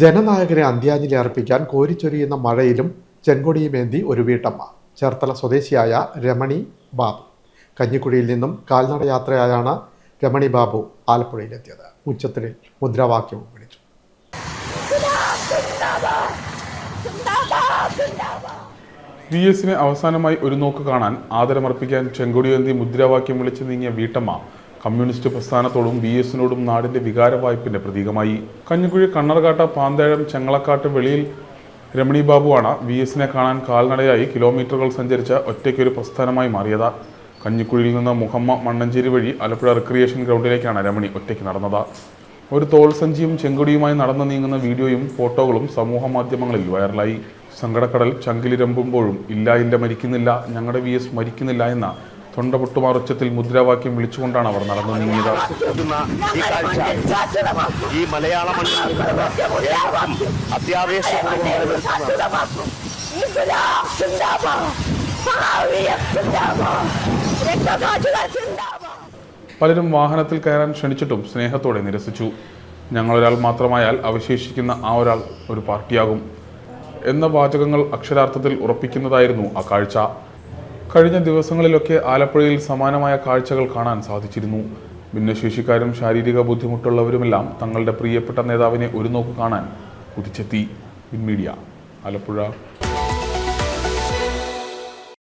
ജനനായകനെ അന്ത്യാഞ്ജലി അർപ്പിക്കാൻ കോരിച്ചൊരിയുന്ന മഴയിലും ചെങ്കൊടിയുമേന്തി ഒരു വീട്ടമ്മ. ചേർത്തല സ്വദേശിയായ രമണി ബാബു. കഞ്ഞിക്കുഴിയിൽ നിന്നും കാൽനട യാത്രയായാണ് രമണി ബാബു ആലപ്പുഴയിലെത്തിയത്. ഉച്ചത്തിൽ മുദ്രാവാക്യവും വിളിച്ചു. വി എസിനെ അവസാനമായി ഒരു നോക്ക് കാണാൻ ആദരമർപ്പിക്കാൻ ചെങ്കൊടിയേന്തി മുദ്രാവാക്യം വിളിച്ചു നീങ്ങിയ വീട്ടമ്മ കമ്മ്യൂണിസ്റ്റ് പ്രസ്ഥാനത്തോടും വി എസിനോടും നാടിന്റെ വികാരവായ്പിന്റെ പ്രതീകമായി. കഞ്ഞിക്കുഴി കണ്ണർകാട്ട പാന്തേഴം ചെങ്ങളക്കാട്ട് വെളിയിൽ രമണി ബാബുവാണ് വി എസിനെ കാണാൻ കാൽനടയായി കിലോമീറ്ററുകൾ സഞ്ചരിച്ച ഒറ്റയ്ക്കൊരു പ്രസ്ഥാനമായി മാറിയത്. കഞ്ഞിക്കുഴിയിൽ നിന്ന് മുഹമ്മ മണ്ണഞ്ചേരി വഴി ആലപ്പുഴ റിക്രിയേഷൻ ഗ്രൗണ്ടിലേക്കാണ് രമണി ഒറ്റയ്ക്ക് നടന്നത്. ഒരു തോൾ സഞ്ചിയും ചെങ്കുടിയുമായി നടന്നു നീങ്ങുന്ന വീഡിയോയും ഫോട്ടോകളും സമൂഹ മാധ്യമങ്ങളിൽ വൈറലായി. സങ്കടക്കടൽ ചങ്കിലിരമ്പുമ്പോഴും ഇല്ല ഇല്ല മരിക്കുന്നില്ല ഞങ്ങളുടെ വി എസ് മരിക്കുന്നില്ല എന്ന തൊണ്ട പൊട്ടുമാർ ഉച്ചത്തിൽ മുദ്രാവാക്യം വിളിച്ചുകൊണ്ടാണ് അവർ നടന്നു നീങ്ങിയത്. ഈ മലയാള പലരും വാഹനത്തിൽ കയറാൻ ക്ഷണിച്ചിട്ടും സ്നേഹത്തോടെ നിരസിച്ചു. ഞങ്ങളൊരാൾ മാത്രമായാൽ അവശേഷിക്കുന്ന ആ ഒരാൾ ഒരു പാർട്ടിയാകും എന്ന വാചകങ്ങൾ അക്ഷരാർത്ഥത്തിൽ ഉറപ്പിക്കുന്നതായിരുന്നു ആ കാഴ്ച. കഴിഞ്ഞ ദിവസങ്ങളിലൊക്കെ ആലപ്പുഴയിൽ സമാനമായ കാഴ്ചകൾ കാണാൻ സാധിച്ചിരുന്നു. ഭിന്നശേഷിക്കാരും ശാരീരിക ബുദ്ധിമുട്ടുള്ളവരുമെല്ലാം തങ്ങളുടെ പ്രിയപ്പെട്ട നേതാവിനെ ഒരു നോക്ക് കാണാൻ കുതിച്ചെത്തി. മീഡിയ ആലപ്പുഴ.